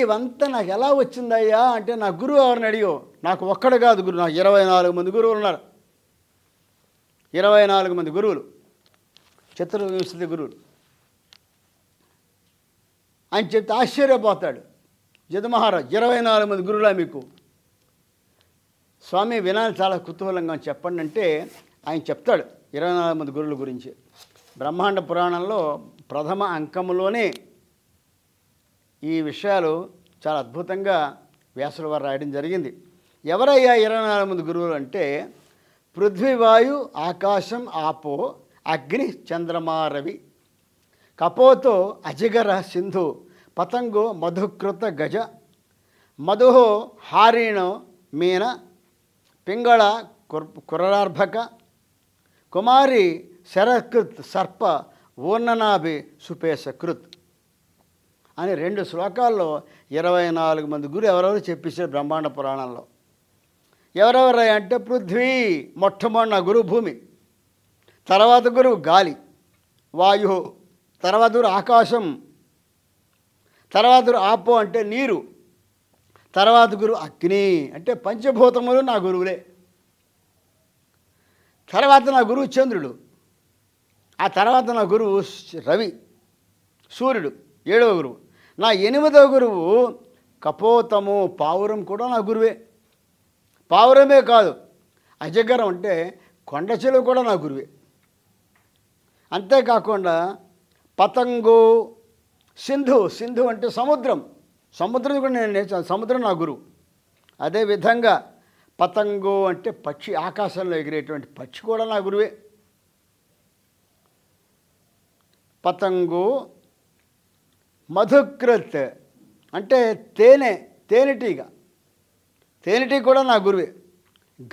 ఇవంతా నాకు ఎలా వచ్చిందయ్యా అంటే నా గురువు ఎవరిని అడిగో? నాకు ఒక్కడు కాదు గురువు నాకు ఇరవై నాలుగు మంది గురువులు ఉన్నారు. ఇరవై నాలుగు మంది గురువులు. చతుర్వింశతి గురువులు. ఆయన చెప్తే ఆశ్చర్యపోతాడు. జదమహారాజ్ ఇరవై నాలుగు మంది గురువులా మీకు? స్వామి వినాలి చాలా కుతూహలంగా చెప్పండి అంటే ఆయన చెప్తాడు ఇరవై నాలుగు మంది గురువుల గురించి. బ్రహ్మాండ పురాణంలో ప్రథమ అంకములోనే ఈ విషయాలు చాలా అద్భుతంగా వ్యాసుల వారు రాయడం జరిగింది. ఎవరయ్యా ఇరవై నాలుగు మంది గురువులు అంటే పృథ్వీవాయు ఆకాశం ఆపో అగ్ని చంద్రమా రవి కపోతో అజగర సింధు పతంగో మధుకృత గజ మధుహో హారిణో మీన పింగళ కుర్ కుమారి శరకృత్ సర్ప ఊర్ణనాభి సుపేశకృత్. అని రెండు శ్లోకాల్లో ఇరవై నాలుగు మంది గురు ఎవరెవరు చెప్పేశారు బ్రహ్మాండ పురాణంలో? ఎవరెవరు అంటే పృథ్వీ మొట్టమొదటి నా గురువు భూమి తర్వాత గురువు గాలి వాయు తర్వాత గురు ఆకాశం తర్వాత గురు ఆపో అంటే నీరు తర్వాత గురువు అగ్ని అంటే పంచభూతములు నా గురువులే. తర్వాత నా గురువు చంద్రుడు ఆ తర్వాత నా గురువు రవి సూర్యుడు ఏడవ గురువు. నా ఎనిమిదవ గురువు కపోతము పావురం కూడా నా గురువే. పావురమే కాదు అజగరం అంటే కొండ చెలువు కూడా నా గురువే. అంతేకాకుండా పతంగు సింధు సింధు అంటే సముద్రం. సముద్రం కూడా నేను నేర్చాను సముద్రం నా గురువు. అదేవిధంగా పతంగు అంటే పక్షి ఆకాశంలో ఎగిరేటువంటి పక్షి కూడా నా గురువే. పతంగు మధుకృత్ అంటే తేనె తేనెటీగ. తేనెటీగ కూడా నా గురువే.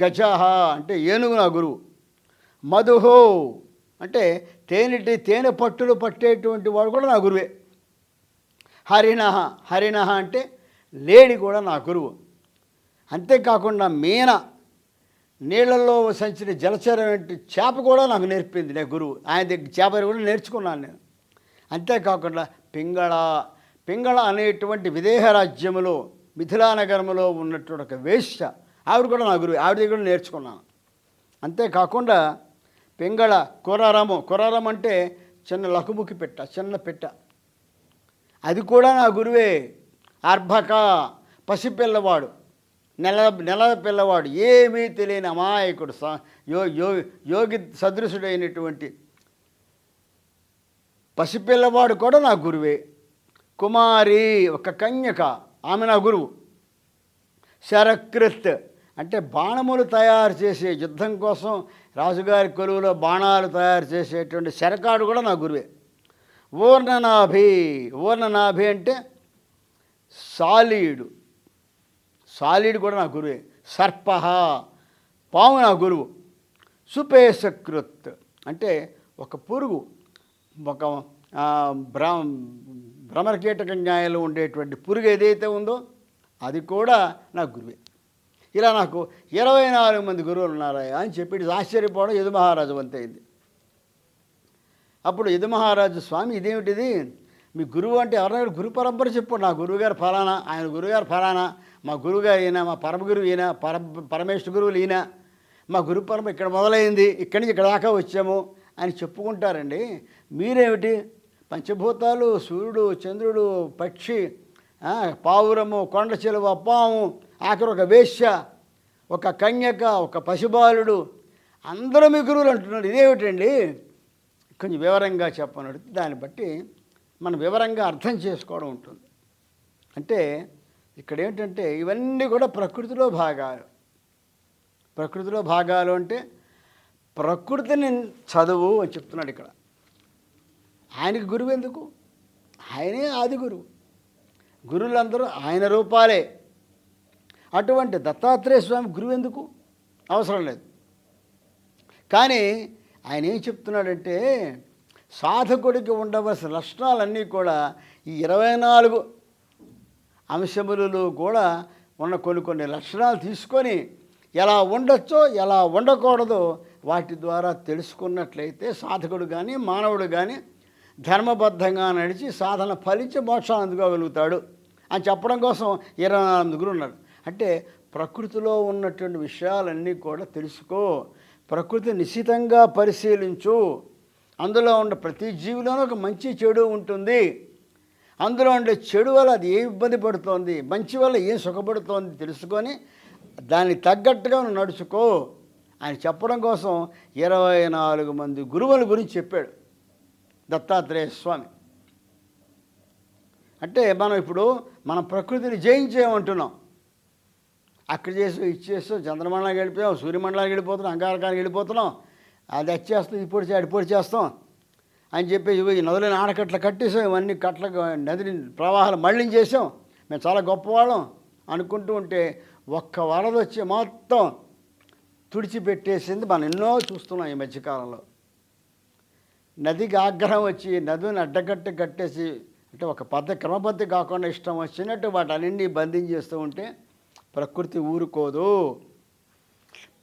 గజహ అంటే ఏనుగు నా గురువు. మధుహో అంటే తేనెటి తేనె పట్టులు పట్టేటువంటి వాడు కూడా నా గురువే. హరిణహ హరిణహ అంటే లేడి కూడా నా గురువు. అంతేకాకుండా మీన నీళ్ళల్లో సంచిన జలచరం వంటి చేప కూడా నాకు నేర్పింది నా గురువు. ఆయన దగ్గర చేప కూడా నేర్చుకున్నాను నేను. అంతేకాకుండా పింగళ. పింగళ అనేటువంటి విదేహ రాజ్యములో మిథిలా ఉన్నటువంటి ఒక వేశ్య. ఆవిడ కూడా నా గురువు ఆవిడ దగ్గర నేర్చుకున్నాను. అంతేకాకుండా పింగళ కురారము కురారం అంటే చిన్న లకుముకి పెట్ట చిన్న పెట్ట. అది కూడా నా గురువే. అర్భక పసిపిల్లవాడు. నెల నెల పిల్లవాడు. ఏమీ తెలియని అమాయకుడు స- యో యో యోగి సదృశుడైనటువంటి పసిపిల్లవాడు కూడా నా గురువే. కుమారి ఒక కన్యక ఆమె నా గురువు. శరకృత్ అంటే బాణములు తయారు చేసే యుద్ధం కోసం రాజుగారి కొలువులో బాణాలు తయారు చేసేటువంటి శరకాడు కూడా నా గురువే. ఊర్ణనాభి ఊర్ణనాభి అంటే సాలీడు. సాలీడు కూడా నా గురువే. సర్ప పాము నా గురువు. సుపేశకృత్ అంటే ఒక పురుగు. ఒక ఆ, భ్ర భ్రమరకీటక న్యాయంలో ఉండేటువంటి పురుగు ఏదైతే ఉందో అది కూడా నా గురువే. ఇలా నాకు ఇరవై నాలుగు మంది గురువులు ఉన్నారా అని చెప్పి ఆశ్చర్యపోవడం యదు మహారాజు వంతైంది అప్పుడు యదు మహారాజు స్వామి ఇదేమిటిది? మీ గురువు అంటే ఎవరైనా గురు పరంపర చెప్పు. నా గురువుగారు ఫలానా ఆయన గురువుగారు ఫలానా మా గురువుగారు ఈయన మా పరమ గురువు ఈయన పర పరమేశ్వర గురువులు ఈయన. మా గురు పరమ ఇక్కడ మొదలైంది. ఇక్కడి నుంచి ఇక్కడ దాకా వచ్చాము. అని చెప్పుకుంటారండి. మీరేమిటి? పంచభూతాలు సూర్యుడు చంద్రుడు పక్షి పావురము కొండ చెలువ పాము ఆఖరి ఒక వేశ్య ఒక కన్యక ఒక పశుబాలుడు అందరూ మీ గురువులు అంటున్నారు. ఇదేమిటండి? కొంచెం వివరంగా చెప్పనడు. దాన్ని బట్టి మనం వివరంగా అర్థం చేసుకోవడం ఉంటుంది. అంటే ఇక్కడ ఏంటంటే ఇవన్నీ కూడా ప్రకృతిలో భాగాలు. ప్రకృతిలో భాగాలు అంటే ప్రకృతిని చదువు అని చెప్తున్నాడు ఇక్కడ. ఆయనకి గురువు ఎందుకు? ఆయనే ఆది గురువు. గురువులందరూ ఆయన రూపాలే. అటువంటి దత్తాత్రేయ స్వామి గురువు ఎందుకు? అవసరం లేదు. కానీ ఆయన ఏం చెప్తున్నాడంటే సాధకుడికి ఉండవలసిన లక్షణాలన్నీ కూడా ఈ ఇరవై నాలుగు అంశములలో కూడా ఉన్న కొన్ని కొన్ని లక్షణాలు తీసుకొని ఎలా ఉండొచ్చో ఎలా ఉండకూడదో వాటి ద్వారా తెలుసుకున్నట్లయితే సాధకుడు కానీ మానవుడు కానీ ధర్మబద్ధంగా నడిచి సాధన ఫలించి మోక్షాన్ని అందుకోగలుగుతాడు అని చెప్పడం కోసం ఇరవై నాలుగు ఉన్నారు. అంటే ప్రకృతిలో ఉన్నటువంటి విషయాలన్నీ కూడా తెలుసుకో. ప్రకృతి నిశితంగా పరిశీలించు. అందులో ఉన్న ప్రతి జీవిలోనూ ఒక మంచి చెడు ఉంటుంది. అందులో ఉండే చెడు వల్ల అది ఏ ఇబ్బంది పడుతోంది మంచి వల్ల ఏం సుఖపడుతోంది తెలుసుకొని దానికి తగ్గట్టుగా నువ్వు నడుచుకో. ఆయన చెప్పడం కోసం ఇరవై నాలుగు మంది గురువుల గురించి చెప్పాడు. దత్తాత్రేయ స్వామి. అంటే మనం ఇప్పుడు మనం ప్రకృతిని జయించేయమంటున్నాం. అక్కడ చేసి ఇచ్చేస్తూ చంద్రమండలానికి వెళ్ళిపోయాం సూర్యమండలానికి వెళ్ళిపోతున్నాం అంగారకానికి వెళ్ళిపోతున్నాం. అది వచ్చేస్తాం ఇప్పుడు చే- అడిపోయి చేస్తాం అని చెప్పేసి ఈ నదులని ఆనకట్ల కట్టేసాం ఇవన్నీ కట్ల నదిని ప్రవాహాలు మళ్ళీ చేసాం మేము చాలా గొప్పవాళ్ళం. అనుకుంటూ ఉంటే ఒక్క వరద వచ్చి మొత్తం తుడిచిపెట్టేసింది మనం ఎన్నో చూస్తున్నాం ఈ మధ్యకాలంలో. నదికి ఆగ్రహం వచ్చి నదిని అడ్డగట్టు కట్టేసి అంటే ఒక పద్ధతి క్రమపద్ధతి కాకుండా ఇష్టం వచ్చినట్టు వాటన్నింటినీ బంధించేస్తూ ఉంటే ప్రకృతి ఊరుకోదు.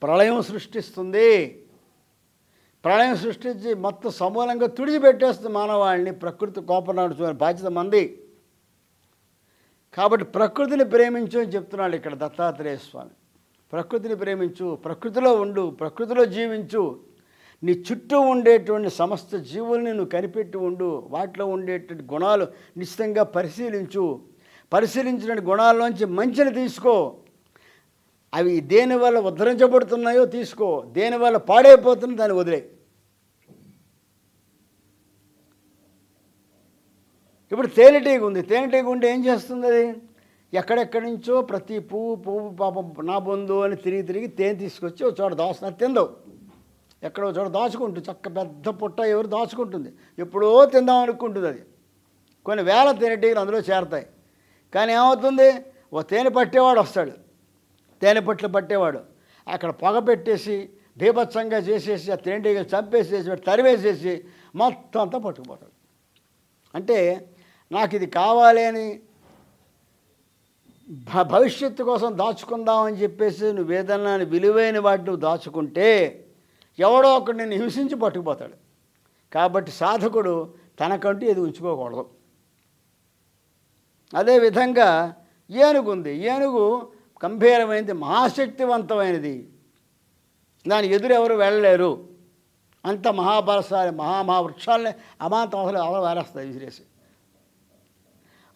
ప్రళయం సృష్టిస్తుంది. ప్రళయం సృష్టించి మొత్తం సమూలంగా తుడిచిపెట్టేస్తుంది మానవాళిని. ప్రకృతి కోపం నడుచుకునే బాధ్యత మంది. కాబట్టి ప్రకృతిని ప్రేమించు అని చెప్తున్నాడు ఇక్కడ దత్తాత్రేయ స్వామి. ప్రకృతిని ప్రేమించు ప్రకృతిలో ఉండు ప్రకృతిలో జీవించు. నీ చుట్టూ ఉండేటువంటి సమస్త జీవుల్ని నువ్వు కనిపెట్టి ఉండు. వాటిలో ఉండేటువంటి గుణాలు నిశ్చితంగా పరిశీలించు. పరిశీలించిన గుణాల్లోంచి మంచిని తీసుకో. అవి దేనివల్ల ఉద్ధరించబడుతున్నాయో తీసుకో. దేనివల్ల పాడైపోతుందో దాన్ని వదిలే ఇప్పుడు తేనెటీగ ఉంది. తేనెటీగ ఉంటే ఏం చేస్తుంది అది? ఎక్కడెక్కడి నుంచో ప్రతి పువ్వు పువ్వు పాపం నా బంధువు అని తిరిగి తిరిగి తేనె తీసుకొచ్చి ఒక చోట దాచిన తిందవు ఎక్కడో చోట దాచుకుంటుంది. చక్క పెద్ద పుట్ట ఎవరు దాచుకుంటుంది. ఎప్పుడో తిందాం అనుకుంటుంది అది. కొన్ని వేల తేనెటీగలు అందులో చేరతాయి. కానీ ఏమవుతుంది? ఓ తేనె పట్టేవాడు వస్తాడు. తేనె పట్లు పట్టేవాడు. అక్కడ పొగ పెట్టేసి బీభత్సంగా చేసేసి ఆ తేనెటీగలు చంపేసేసి వాడు తరివేసేసి మొత్తం అంతా పట్టుకుపోతాడు. అంటే నాకు ఇది కావాలి అని భవిష్యత్తు కోసం దాచుకుందామని చెప్పేసి నువ్వు ఏదన్నా విలువైన వాటిని నువ్వు దాచుకుంటే ఎవడో ఒకడు నిన్ను హింసించి పట్టుకుపోతాడు. కాబట్టి సాధకుడు తనకంటూ ఇది ఉంచుకోకూడదు. అదేవిధంగా ఏనుగు ఉంది. ఏనుగు గంభీరమైనది మహాశక్తివంతమైనది. దాని ఎదురు ఎవరు వెళ్ళలేరు. అంత మహాబలశాలి మహామహావృక్షాలని అమాంతం అసలు అలా వేరేస్తాయి విసిరేసి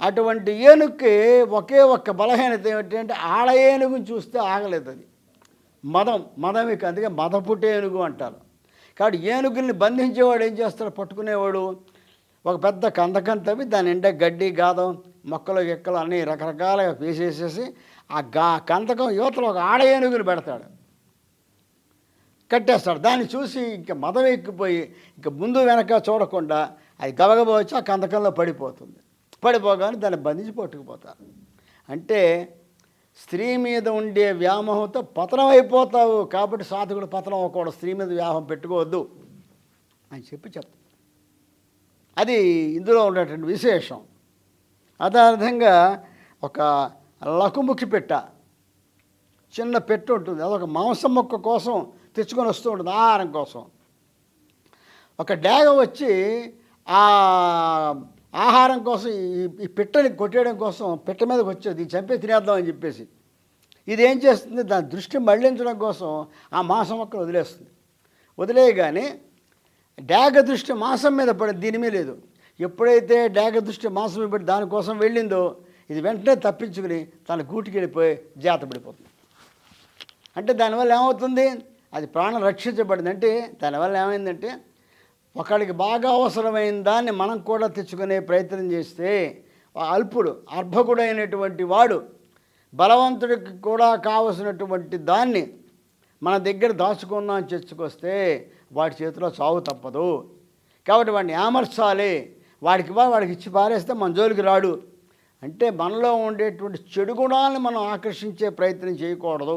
అటువంటి ఏనుగుకి ఒకే ఒక్క బలహీనత ఏమిటంటే ఆడ ఏనుగుని చూస్తే ఆగలేదు అది. మదం మదం ఇక అందుకే మదపుట్ట ఏనుగు అంటారు. కాబట్టి ఏనుగుల్ని బంధించేవాడు ఏం చేస్తాడు? పట్టుకునేవాడు. ఒక పెద్ద కందకం తవ్వి దాని నిండా గడ్డి గాదం మొక్కలు ఎక్కలు అన్నీ రకరకాలుగా వేసేసేసి ఆ గా కందకం యువతలో ఒక ఆడ ఏనుగుని పెడతాడు. కట్టేస్తాడు. దాన్ని చూసి ఇంక మదం ఎక్కిపోయి ఇంక ముందు వెనక చూడకుండా అది గబగబ వచ్చి ఆ కందకంలో పడిపోతుంది. పడిపోగానే దాన్ని బంధించి పట్టుకుపోతారు. అంటే స్త్రీ మీద ఉండే వ్యామోహంతో పతనం అయిపోతావు. కాబట్టి సాధకుడు పతనం అవ్వకూడదు. స్త్రీ మీద వ్యామోహం పెట్టుకోవద్దు అని చెప్పి చెప్తాను అది ఇందులో ఉండేటువంటి విశేషం. అదార్థంగా ఒక లకుముఖి పెట్ట. చిన్న పెట్టు ఉంటుంది. అదొక మాంసం మొక్క కోసం తెచ్చుకొని వస్తూ ఉంటుంది. ఆహారం కోసం. ఒక డాగ వచ్చి ఆ ఆహారం కోసం ఈ ఈ పిట్టని కొట్టేయడం కోసం పిట్ట మీదకి వచ్చేది చంపే తినేద్దాం అని చెప్పేసి. ఇది ఏం చేస్తుంది? దాని దృష్టి మళ్ళించడం కోసం ఆ మాంసం మొక్కలు వదిలేస్తుంది. వదిలేయగానే డాగ దృష్టి మాంసం మీద పడి దీని మీద లేదు. ఎప్పుడైతే డాగ దృష్టి మాంసం మీద పడి దానికోసం వెళ్ళిందో ఇది వెంటనే తప్పించుకుని తన గూటికి వెళ్ళిపోయి జాత పడిపోతుంది. అంటే దానివల్ల ఏమవుతుంది? అది ప్రాణం రక్షించబడింది. అంటే దానివల్ల ఏమైందంటే ఒకడికి బాగా అవసరమైన దాన్ని మనం కూడా తెచ్చుకునే ప్రయత్నం చేస్తే అల్పుడు అర్భకుడైనటువంటి వాడు బలవంతుడికి కూడా కావలసినటువంటి దాన్ని మన దగ్గర దాచుకున్నాం తెచ్చుకొస్తే వాడి చేతిలో చావు తప్పదు. కాబట్టి వాడిని ఏమర్చాలి వాడికి వా వాడికి ఇచ్చి పారేస్తే మన జోలికి రాడు. అంటే మనలో ఉండేటువంటి చెడు గుణాలను మనం ఆకర్షించే ప్రయత్నం చేయకూడదు.